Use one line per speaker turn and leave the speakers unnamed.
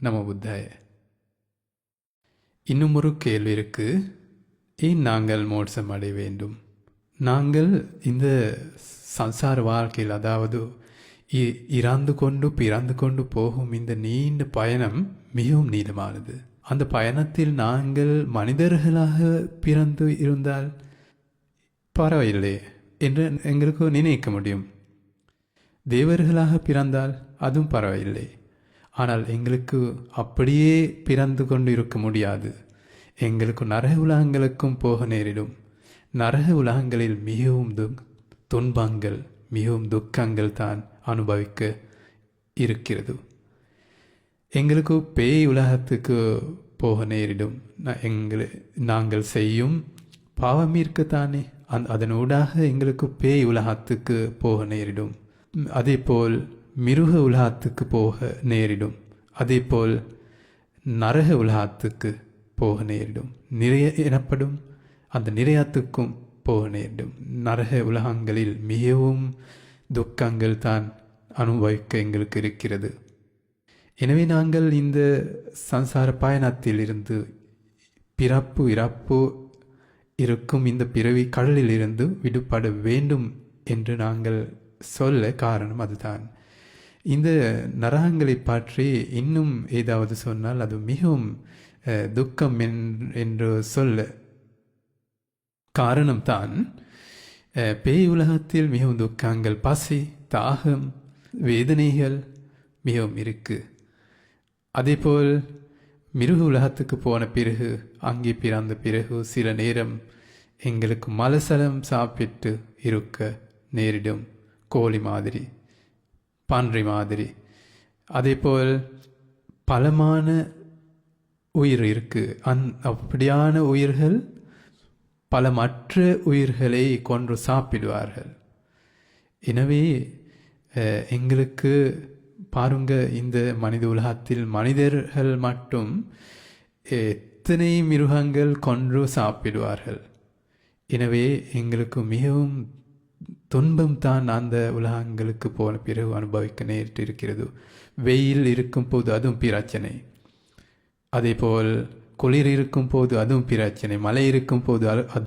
நம புத்தாய இன்னும் ஒரு கேள்வி இருக்கு. ஏன் நாங்கள் மோட்சம் அடைய வேண்டும்? நாங்கள் இந்த சம்சார வாழ்க்கையில் அதாவது இ- இறந்து கொண்டு பிறந்து கொண்டு போகும் இந்த நீண்ட பயணம் மிகவும் நீளமானது அந்த பயணத்தில் நாங்கள் மனிதர்களாக பிறந்து இருந்தால் பரவாயில்லை என்று எங்களுக்கு நினைக்க முடியும். தேவர்களாக பிறந்தால் அதுவும் பரவாயில்லை. ஆனால் எங்களுக்கு அப்படியே பிறந்து கொண்டு இருக்க முடியாது. எங்களுக்கு நரக உலகங்களுக்கும் போக நேரிடும். நரக உலகங்களில் மிகவும் து துன்பங்கள் மிகவும் துக்கங்கள் தான் அனுபவிக்க இருக்கிறது. எங்களுக்கு பேய் உலகத்துக்கு போக நேரிடும். எங்களை நாங்கள் செய்யும் பாவம் இருக்குத்தானே அந் அதனூடாக எங்களுக்கு பேய் உலகத்துக்கு போக நேரிடும். அதே அதேபோல் மிருக உலகத்துக்கு போக நேரிடும். அதேபோல் நரக உலகத்துக்கு போக நேரிடும். நிறைய எனப்படும் அந்த நிறையத்துக்கும் போக நேரிடும். நரக உலகங்களில் மிகவும் துக்கங்கள் தான் அனுபவிக்க எங்களுக்கு இருக்கிறது. எனவே நாங்கள் இந்த சம்சார பயணத்தில் இருந்து பிறப்பு இறப்பு இருக்கும் இந்த பிறவி கடலில் இருந்து விடுபட வேண்டும் என்று நாங்கள் சொல்ல காரணம் அதுதான். இந்த நரகங்களை பற்றி இன்னும் ஏதாவது சொன்னால் அது மிகவும் துக்கம் என்று சொல்ல காரணம்தான். பேய் உலகத்தில் மிகவும் துக்கங்கள் பசி தாகம் வேதனைகள் மிகவும் இருக்கு. அதேபோல் மிருக உலகத்துக்கு போன பிறகு அங்கே பிறந்த பிறகு சில நேரம் எங்களுக்கு மலசலம் சாப்பிட்டு இருக்க நேரிடும் கோழி மாதிரி. பன்றி மாதிரி. அதேபோல் பலமான உயிர் இருக்குது அந் அப்படியான உயிர்கள் பல மற்ற உயிர்களை கொன்று சாப்பிடுவார்கள். எனவே எங்களுக்கு பாருங்க இந்த மனித உலகத்தில் மனிதர்கள் மட்டும் எத்தனை மிருகங்கள் கொன்று சாப்பிடுவார்கள். எனவே எங்களுக்கு மிகவும் துன்பம் தான் அந்த உலகங்களுக்கு போன பிறகு அனுபவிக்க நேரிட்டு இருக்கிறது. வெயில் இருக்கும் போது அதுவும் பிரச்சனை. அதேபோல் குளிர் இருக்கும் போது அதுவும் பிரச்சனை. மழை இருக்கும் போது அது- அது